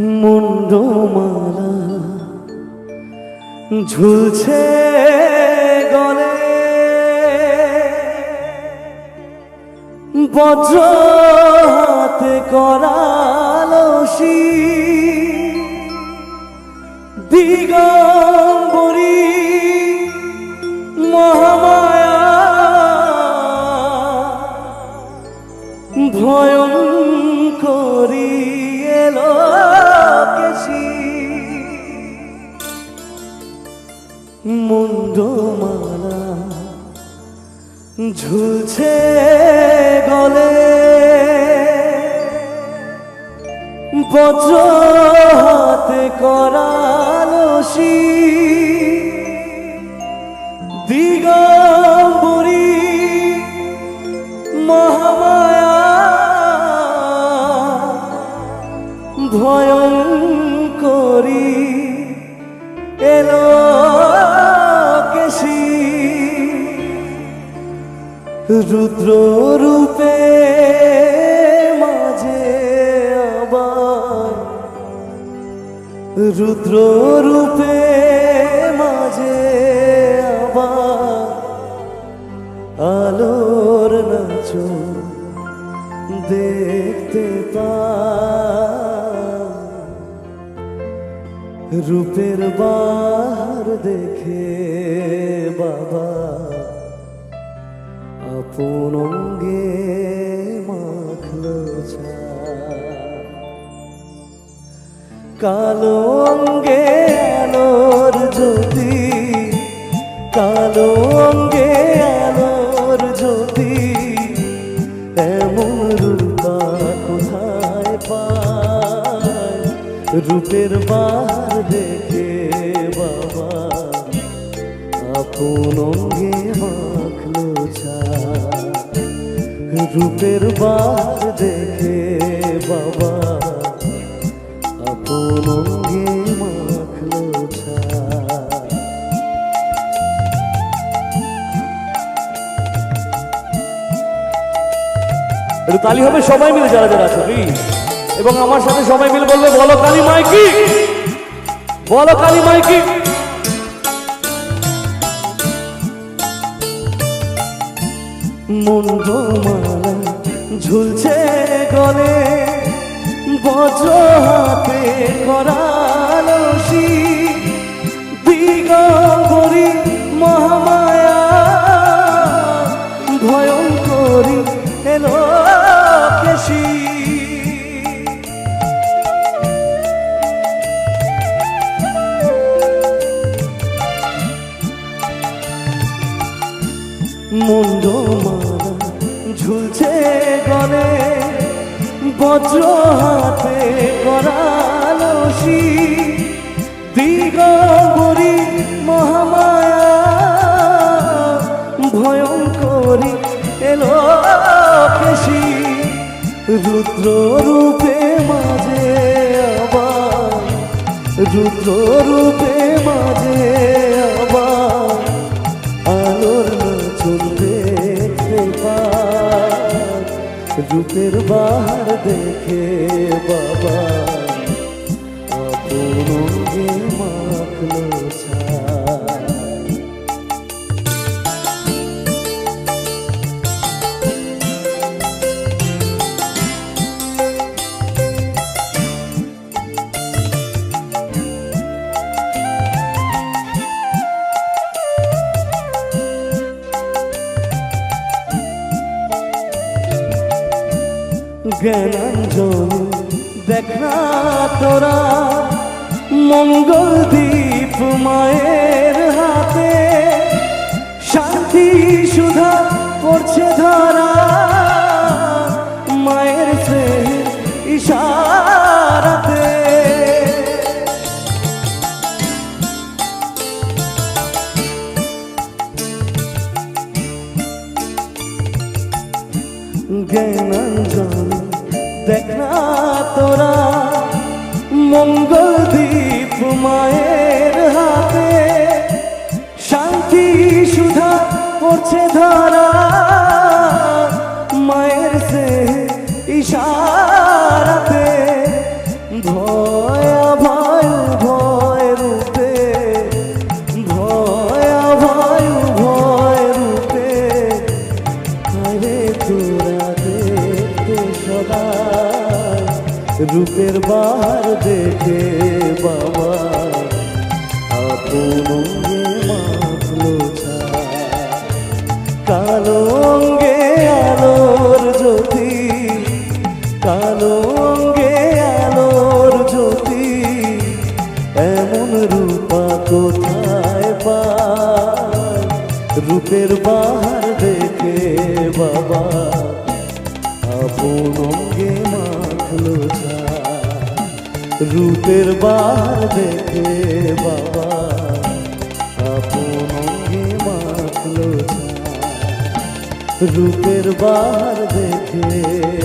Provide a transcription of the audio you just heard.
মুন্ডমালা। ঝুলছে গলে। বজ্র হাতে করালসি দিগম্বরী মহামায়া মুন্ডমালা ঝুলছে গলে। বজ্র হাতে করালসি দিগম্বরী মহামায়া। ভয়ঙ্করী রুদ্র রূপে মাঝে আবার রুদ্র রূপে মাঝে আবার আলোর নাচো দেখতে পা রূপের বার দেখে বাবা আপন অঙ্গে কালো অঙ্গে আলোর জ্যোতি, কালো অঙ্গে আলোর জ্যোতি, এমন রূপা কোথায় পায়? রূপের বার দেখে আপন অঙ্গে মাখলো। রূপের বার দেখে বাবা আপন অঙ্গে মাখলো তালি হবে, সবাই মিলে যারা যারা আছে। এবং আমার সাথে সবাই মিলে বলবে, বলো কালী মাইকি, বলো কালী মাইকি মুন্ডমালা ঝুলছে গলে বজ্র হাতে করালসি দিগম্বরী মহামায়া মুন্ডমালা ঝুলছে গলে বজ্র হাতে করালসি দিগম্বরী মহামায়া, ভয়ঙ্করী এলো কেশি রুদ্র রূপে মাঝে আবার রুদ্র রূপে মাঝে পায় রূপের বাহার দেখে বাবা। আপন মাখলো ছায় জ্ঞানাঞ্জন। দেখা তোরা, মঙ্গল দ্বীপ মায়ের হাতে। শান্তি সুধা পড়ছে ধরা, মায়ের সে ইশারাতে। জ্ঞানাঞ্জন। দেখা তোরা মঙ্গল দ্বীপ মায়ের হাতে শান্তি সুধা করছে ধরা সদাই রূপের বার দেখে বাবা আপন কালো অঙ্গে আলোর জ্যোতি, কালো অঙ্গে আলোর জ্যোতি, এমন রূপা কোথায় পায়? রূপের বাহার অঙ্গে মাখলো যা রূপের বার দেখে বাবা আপন অঙ্গে মাখলো যা রূপের বার দেখে